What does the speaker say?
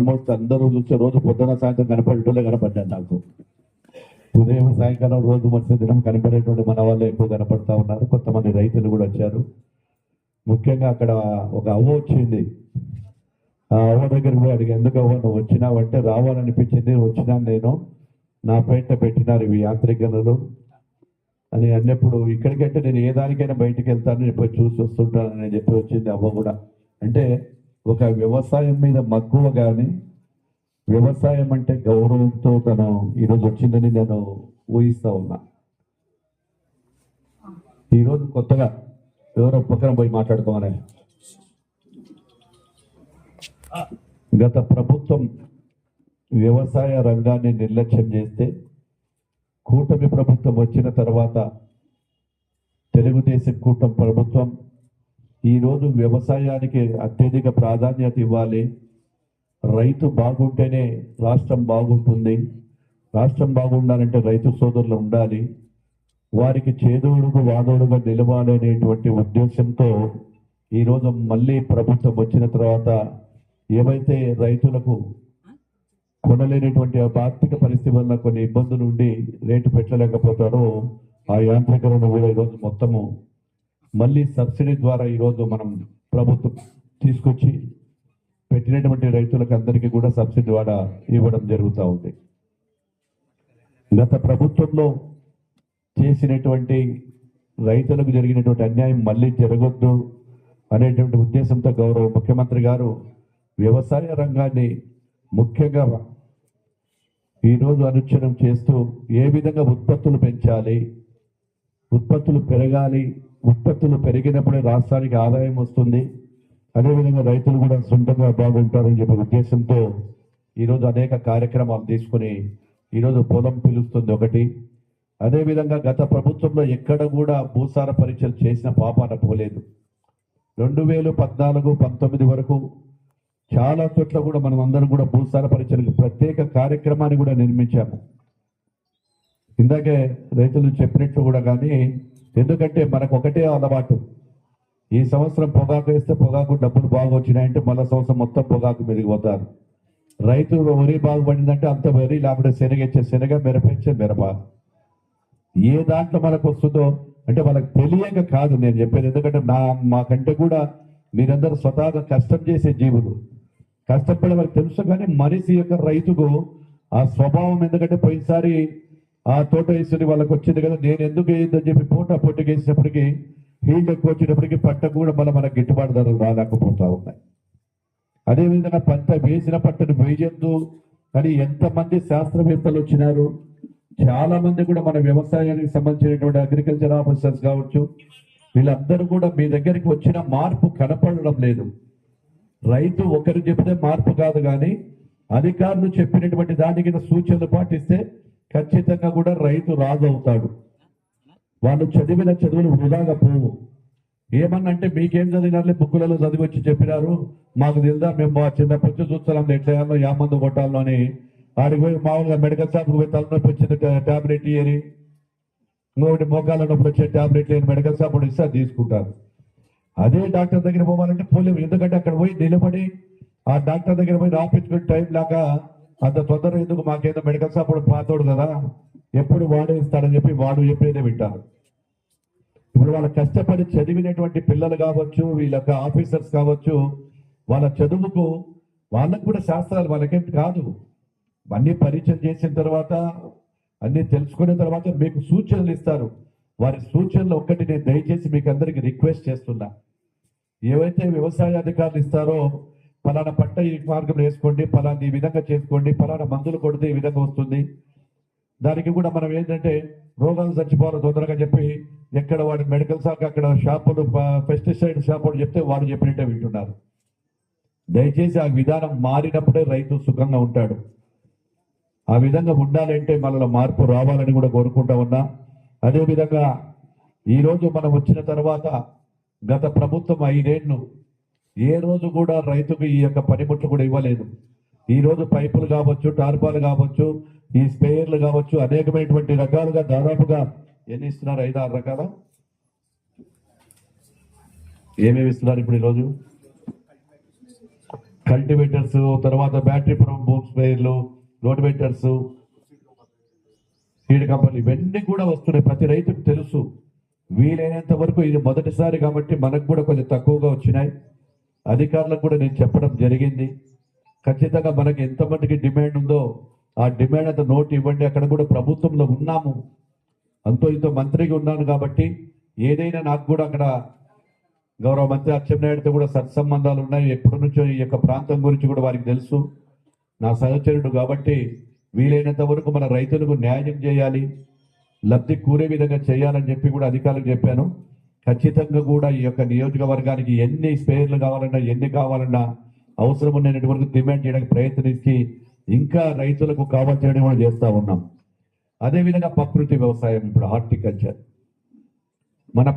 Almost అందరూ చూస్తే రోజు పొద్దున సాయంత్రం కనపడేటోళ్ళే కనపడ్డాను నాకు. ఉదయం సాయంకాలం రోజు మరుసటి దినం కనపడేటువంటి మన వాళ్ళు ఎక్కువ కనపడతా ఉన్నారు. కొంతమంది రైతులు కూడా వచ్చారు. ముఖ్యంగా అక్కడ ఒక అవ్వ వచ్చింది. ఆ అవ్వ దగ్గర పోయి అడిగి ఎందుకు అవ్వ నువ్వు వచ్చినావంటే రావాలనిపించింది వచ్చినా నేను. నా పేట పెట్టినారు ఇవి యాంత్రికలు. అని అన్నప్పుడు ఇక్కడికంటే నేను ఏ దానికైనా బయటకు వెళ్తాను చెప్పి పోయి చూసి వస్తుంటానని చెప్పి వచ్చింది అవ్వ కూడా. అంటే ఒక వ్యవసాయం మీద మక్కువ కానీ వ్యవసాయం అంటే గౌరవంతో తను ఈరోజు వచ్చిందని నేను ఊహిస్తా ఉన్నా. ఈరోజు కొత్తగా ఎవరో పక్కన పోయి మాట్లాడుకోవాలి. గత ప్రభుత్వం వ్యవసాయ రంగాన్ని నిర్లక్ష్యం చేస్తే కూటమి ప్రభుత్వం వచ్చిన తర్వాత తెలుగుదేశం కూటమి ప్రభుత్వం ఈరోజు వ్యవసాయానికి అత్యధిక ప్రాధాన్యత ఇవ్వాలి. రైతు బాగుంటేనే రాష్ట్రం బాగుంటుంది. రాష్ట్రం బాగుండాలంటే రైతు సోదరులు ఉండాలి. వారికి చేదోడుగు వాదోడుగా నిలవాలి అనేటువంటి ఉద్దేశంతో ఈరోజు మళ్ళీ ప్రభుత్వం వచ్చిన తర్వాత ఏవైతే రైతులకు కొనలేనటువంటి ఆర్థిక పరిస్థితి వల్ల కొన్ని ఇబ్బందులు ఉండి రేటు పెట్టలేకపోతారో ఆ యాంత్రికలను కూడా ఈరోజు మొత్తము మళ్ళీ సబ్సిడీ ద్వారా ఈరోజు మనం ప్రభుత్వం తీసుకొచ్చి పెట్టినటువంటి రైతులకు అందరికీ కూడా సబ్సిడీ ద్వారా ఇవ్వడం జరుగుతూ ఉంది. గత ప్రభుత్వంలో చేసినటువంటి రైతులకు జరిగినటువంటి అన్యాయం మళ్ళీ జరగొద్దు అనేటువంటి ఉద్దేశంతో గౌరవ ముఖ్యమంత్రి గారు వ్యవసాయ రంగాన్ని ముఖ్యంగా ఈరోజు అనుచ్చనం చేస్తూ ఏ విధంగా ఉత్పత్తులు పెంచాలి ఉత్పత్తులు పెరగాలి ఉత్పత్తులు పెరిగినప్పుడే రాష్ట్రానికి ఆదాయం వస్తుంది. అదేవిధంగా రైతులు కూడా సొంతంగా బాగుంటారని చెప్పే ఉద్దేశంతో ఈరోజు అనేక కార్యక్రమాలు తీసుకుని ఈరోజు పొలం పిలుస్తుంది ఒకటి. అదేవిధంగా గత ప్రభుత్వంలో ఎక్కడ కూడా భూసార పరీక్షలు చేసిన పాపాన పోలేదు. రెండు వేలు పద్నాలుగు పంతొమ్మిది వరకు చాలా చోట్ల కూడా మనం అందరం కూడా భూసార పరీక్షలకు ప్రత్యేక కార్యక్రమాన్ని కూడా నిర్మించాము. ఇందాకే రైతులు చెప్పినట్లు కూడా కానీ ఎందుకంటే మనకు ఒకటే అలవాటు. ఈ సంవత్సరం పొగాకు వేస్తే పొగాకు డబ్బులు బాగా వచ్చినాయంటే మళ్ళీ సంవత్సరం మొత్తం పొగాకు మీదకి పోతారు రైతు వరి బాగుపడిందంటే అంత వరి లేకపోతే శనగ ఇచ్చే శనగ మిరప ఇచ్చే మిరప. ఏ దాంట్లో మనకు వస్తుందో అంటే వాళ్ళకి తెలియక కాదు నేను చెప్పేది. ఎందుకంటే నా మాకంటే కూడా మీరందరూ స్వతహాగా కష్టం చేసే జీవులు. కష్టపడే వాళ్ళకి తెలుసు కానీ మనిషి యొక్క రైతుకు ఆ స్వభావం ఎందుకంటే పోయినసారి ఆ తోట వేసుకుని వాళ్ళకి వచ్చింది కదా నేను ఎందుకు వేయద్దని చెప్పి పూట పొట్టుకేసినప్పటికీ వేసినప్పటికీ ఎక్కువ వచ్చినప్పటికీ పంట కూడా మళ్ళీ మనకు గిట్టుబాటు ధరలు రాలేకపోతా ఉన్నాయి. అదేవిధంగా పంట వేసిన పంటను వేయద్దు కానీ ఎంతమంది శాస్త్రవేత్తలు వచ్చినారు. చాలా మంది కూడా మన వ్యవసాయానికి సంబంధించినటువంటి అగ్రికల్చర్ ఆఫీసర్స్ కావచ్చు వీళ్ళందరూ కూడా మీ దగ్గరికి వచ్చిన మార్పు కనపడడం లేదు. రైతు ఒకరు చెప్తే మార్పు కాదు కానీ అధికారులు చెప్పినటువంటి దానికి సూచనలు పాటిస్తే ఖచ్చితంగా కూడా రైతు రాజు అవుతాడు వాళ్ళు చదివిన చదువులు వృధాగా పోవు. ఏమన్నంటే మీకేం చదివినారులే బుక్కులలో చదివి వచ్చి చెప్పినారు? మాకు తెలుదా మేము మా చిన్నప్పటి నుంచి చూస్తున్నాం ఎట్లా చేయాలో యా మందు కొట్టాలో అని. ఆడికి పోయి మామూలుగా మెడికల్ షాప్కి పోయి తలనొప్పి వచ్చింది టాబ్లెట్ ఇయని ఇంకొకటి మోకాల నొప్పి వచ్చే టాబ్లెట్ లేని మెడికల్ షాప్ ఇస్తే తీసుకుంటారు. అదే డాక్టర్ దగ్గర పోవాలంటే పోలేము. ఎందుకంటే అక్కడ పోయి నిలబడి ఆ డాక్టర్ దగ్గర పోయి రాపించుకునే టైం లాగా అంత తొందర ఎందుకు మాకేదో మెడికల్ షాప్ వాడు పాతోడు కదా? ఎప్పుడు వాడే ఇస్తాడని చెప్పి వాడు చెప్పేదే వింటారు ఇప్పుడు వాళ్ళ కష్టపడి చదివినటువంటి పిల్లలు కావచ్చు వీళ్ళ ఆఫీసర్స్ కావచ్చు వాళ్ళ చదువుకు వాళ్ళకు కూడా శాస్త్రాలు వాళ్ళకేం కాదు. అన్ని పరిచయం చేసిన తర్వాత అన్ని తెలుసుకున్న తర్వాత మీకు సూచనలు ఇస్తారు. వారి సూచనలు ఒక్కటి నేను దయచేసి మీకు అందరికీ రిక్వెస్ట్ చేస్తున్నా. ఏవైతే వ్యవసాయ అధికారులు ఇస్తారో ఫలానా పంట ఈ మార్గంలో వేసుకోండి ఫలానా ఈ విధంగా చేసుకోండి ఫలానా మందులు కొడితే ఈ విధంగా వస్తుంది. దానికి కూడా మనం ఏంటంటే రోగాలు చచ్చిపోవాలి తొందరగా చెప్పి ఎక్కడ వాడి మెడికల్ షాప్ అక్కడ షాపులు పెస్టిసైడ్ షాపులు చెప్తే వాడు చెప్పినట్టే వింటున్నారు. దయచేసి ఆ విధానం మారినప్పుడే రైతు సుఖంగా ఉంటాడు. ఆ విధంగా ఉండాలంటే మనలో మార్పు రావాలని కూడా కోరుకుంటా ఉన్నా. అదేవిధంగా ఈరోజు మనం వచ్చిన తర్వాత గత ప్రభుత్వం ఐదేళ్ళు ఏ రోజు కూడా రైతుకు ఈ యొక్క పనిముట్లు కూడా ఇవ్వలేదు. ఈ రోజు పైపులు కావచ్చు టార్పాలు కావచ్చు ఈ స్ప్రేయర్లు కావచ్చు అనేకమైనటువంటి రకాలుగా దాదాపుగా ఎన్ని ఇస్తున్నారు? ఐదు ఆరు రకాల? ఏమేమి ఇస్తున్నారు ఇప్పుడు ఈరోజు? కల్టివేటర్స్ తర్వాత బ్యాటరీ బూమ్ స్పేయర్లు రోటివేటర్స్ సీడ్ కంపెనీలు ఇవన్నీ కూడా వస్తున్నాయి. ప్రతి రైతుకు తెలుసు. వీలైనంత వరకు ఇది మొదటిసారి కాబట్టి మనకు కూడా కొంచెం తక్కువగా వచ్చినాయి. అధికారులకు కూడా నేను చెప్పడం జరిగింది. ఖచ్చితంగా మనకి ఎంతమందికి డిమాండ్ ఉందో ఆ డిమాండ్ అంత నోటు ఇవ్వండి. అక్కడ కూడా ప్రభుత్వంలో ఉన్నాము. అంతో ఇంతో మంత్రిగా ఉన్నాను కాబట్టి ఏదైనా నాకు కూడా అక్కడ గౌరవ మంత్రి అచ్చెన్నాయుడితో కూడా సత్సంబంధాలు ఉన్నాయి. ఎప్పటి నుంచో ఈ యొక్క ప్రాంతం గురించి కూడా వారికి తెలుసు. నా సహచరుడు కాబట్టి వీలైనంత వరకు మన రైతులకు న్యాయం చేయాలి. లబ్ధి కూరే విధంగా చేయాలని చెప్పి కూడా అధికారులకు చెప్పాను. ఖచ్చితంగా కూడా ఈ యొక్క నియోజకవర్గానికి ఎన్ని స్పేర్లు కావాలన్నా ఎన్ని కావాలన్నా అవసరం ఉన్నటువంటి వరకు డిమాండ్ చేయడానికి ప్రయత్నించి ఇంకా రైతులకు కావాల్సిన కూడా చేస్తా ఉన్నాం. అదేవిధంగా ప్రకృతి వ్యవసాయం ఇప్పుడు హార్టికల్చర్. మన